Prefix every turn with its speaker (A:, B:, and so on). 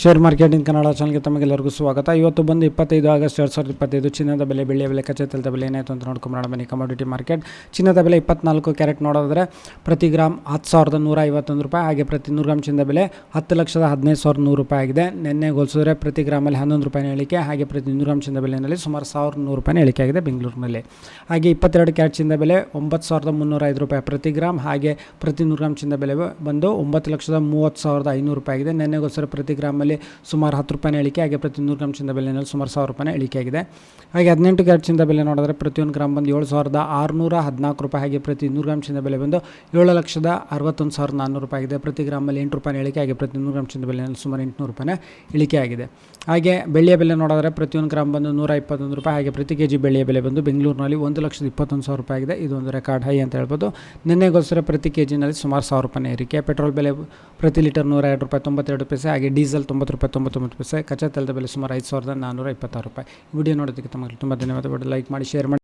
A: Share marketing Kannada ಚಾನಲ್ಗೆ ತಮಗೆಲ್ಲರಿಗೂ ಸ್ವಾಗತ. ಇವತ್ತು ಬಂದು ಇಪ್ಪತ್ತೈದು ಆಗಸ್ಟ್ ಎರಡು ಸಾವಿರದ ಇಪ್ಪತ್ತೈದು, ಚಿನ್ನದ ಬೆಲೆ, ಬೆಳ್ಳಿಯ ಬೆಲೆ, ಕಚ್ಚೆ ತಲೆದ ಬೆಲೆ ಏನಾಯಿತು ಅಂತ ನೋಡ್ಕೊಂಬರೋಣ ಬನ್ನಿ. ಕಮೋಡಿಟಿ ಮಾರ್ಕೆಟ್ ಚಿನ್ನದ ಬೆಲೆ ಇಪ್ಪತ್ನಾಲ್ಕು ಕ್ಯಾರೆಟ್ ನೋಡೋದಾದರೆ ಪ್ರತಿ ಗ್ರಾಮ್ ಹತ್ತು ಸಾವಿರದ ನೂರ ಐವತ್ತೊಂದು ರೂಪಾಯಿ, ಹಾಗೆ ಪ್ರತಿ ನೂರು ಗ್ರಾಮ್ ಚಿನ್ನದ ಬೆಲೆ ಹತ್ತು ಲಕ್ಷದ ಹದಿನೈದು ಸಾವಿರದ ನೂರು ರೂಪಾಯಿ ಆಗಿದೆ. ನಿನ್ನೆ ಹೋಲಿಸಿದ್ರೆ ಪ್ರತಿ ಗ್ರಾಮಲ್ಲಿ ಹನ್ನೊಂದು ರೂಪಾಯಿನ ಇಳಿಕೆ ಹಾಗೆ ಪ್ರತಿ ನೂರು ಗ್ರಾಮ್ ಚಿನ್ನದ ಬೆಲೆಯಲ್ಲಿ ಸುಮಾರು ಸಾವಿರದ ನೂರು ರೂಪಾಯಿನ ಇಳಿಕೆ ಆಗಿದೆ ಬೆಂಗಳೂರಿನಲ್ಲಿ. ಹಾಗೆ ಇಪ್ಪತ್ತೆರಡು ಕ್ಯಾರೆಟ್ ಚಿನ್ನದ ಬೆಲೆ ಒಂಬತ್ತು ಸಾವಿರದ ಮುನ್ನೂರ ಐದು ರೂಪಾಯಿ ಪ್ರತಿ ಗ್ರಾಮ್ ಹಾಗೆ ಪ್ರತಿ ನೂರು ಗ್ರಾಮ್ ಚಿನ್ನದ ಬೆಲೆ ಬಂದು ಒಂಬತ್ತು ಲಕ್ಷದ ಮೂವತ್ತು ಸಾವಿರದ ಐನೂರು ರೂಪಾಯಿ ಆಗಿದೆ. ನಿನ್ನೆಗೋಸ್ಕರ ಪ್ರತಿ ಗ್ರಾಮಲ್ಲಿ ಸುಮಾರು ಹತ್ತು ರೂಪಾಯಿನ ಇಳಿಕೆ, ಹಾಗೆ ಪ್ರತಿ ನೂರು ಗ್ರಾಮ್ ಚಿನ್ನದ ಬೆಲೆಯಲ್ಲಿ ಸುಮಾರು ಸಾವಿರ ರೂಪಾಯಿನ ಇಳಿಕೆ ಆಗಿದೆ. ಹಾಗೆ ಹದಿನೆಂಟು ಕ್ಯಾರೆಟ್ ಚಿನ್ನದ ಬೆಲೆ ನೋಡಿದ್ರೆ ಪ್ರತಿಯೊಂದು ಗ್ರಾಮ್ ಬಂದು ಏಳು ಸಾವಿರದ ಆರುನೂರ ಹದಿನಾಲ್ಕು ರೂಪಾಯಿ, ಹಾಗೆ ಪ್ರತಿ ನೂರು ಗ್ರಾಮ್ ಚಿನ್ನದ ಬೆಲೆ ಬಂದು ಏಳು ಲಕ್ಷದ ಅರವತ್ತೊಂದು ಸಾವಿರದ ನಾನ್ನೂರು ರೂಪಾಯಿ ಆಗಿದೆ. ಪ್ರತಿ ಗ್ರಾಮಲ್ಲಿ ಎಂಟು ರೂಪಾಯಿನ ಇಳಿಕೆ, ಹಾಗೆ ಪ್ರತಿ ನೂರು ಗ್ರಾಮ್ ಚಿನ್ನದ ಬೆಲೆಯಲ್ಲಿ ಸುಮಾರು ಎಂಟುನೂರು ರೂಪಾಯಿನ ಇಳಿಕೆ ಆಗಿದೆ. ಹಾಗೆ ಬೆಳ್ಳಿಯ ಬೆಲೆ ನೋಡಿದ್ರೆ ಪ್ರತಿಯೊಂದು ಗ್ರಾಮ್ ಬಂದು ನೂರ ಇಪ್ಪತ್ತೊಂದು ರೂಪಾಯಿ, ಹಾಗೆ ಪ್ರತಿ ಕೆ ಜಿ ಬೆಳ್ಳಿಯ ಬೆಲೆ ಬಂದು ಬೆಂಗಳೂರಿನಲ್ಲಿ ಒಂದು ಲಕ್ಷದ ಇಪ್ಪತ್ತೊಂದು ಸಾವಿರ ರೂಪಾಯಿ ಆಗಿದೆ. ಇದು ಒಂದು ರೆಕಾರ್ಡ್ ಹೈ ಅಂತ ಹೇಳ್ಬೋದು. ನಿನ್ನೆಗೋಸ್ಕರ ಪ್ರತಿ ಕೆ ಜಿನಲ್ಲಿ ಸುಮಾರು ಸಾವಿರ ರೂಪಾಯಿನ ಏರಿಕೆ ಪೆಟ್ರೋಲ್ ಬೆಲೆ ಪ್ರತಿ ಲೀಟರ್ ನೂರ ಎರಡು ರೂಪಾಯಿ ತೊಂಬತ್ತೆರಡು ಪೈಸೆ, ಹಾಗೆ ಡೀಸೆಲ್ ತೊಂಬತ್ತು ರೂಪಾಯಿ, ತೊಂಬತ್ತೊಂಬತ್ತು ಪೈಸೆ ಕಚ್ಚಾ ತೈಲದ ಬೆಲೆ ಸುಮಾರು ಐದು ಸಾವಿರದ ನಾನ್ನೂರ ಇಪ್ಪತ್ತಾರು ರೂಪಾಯಿ. ವಿಡಿಯೋ ನೋಡೋದಕ್ಕೆ ತಮಗೆ ತುಂಬ ಧನ್ಯವಾದಗಳು. ಲೈಕ್ ಮಾಡಿ, ಶೇರ್ ಮಾಡಿ.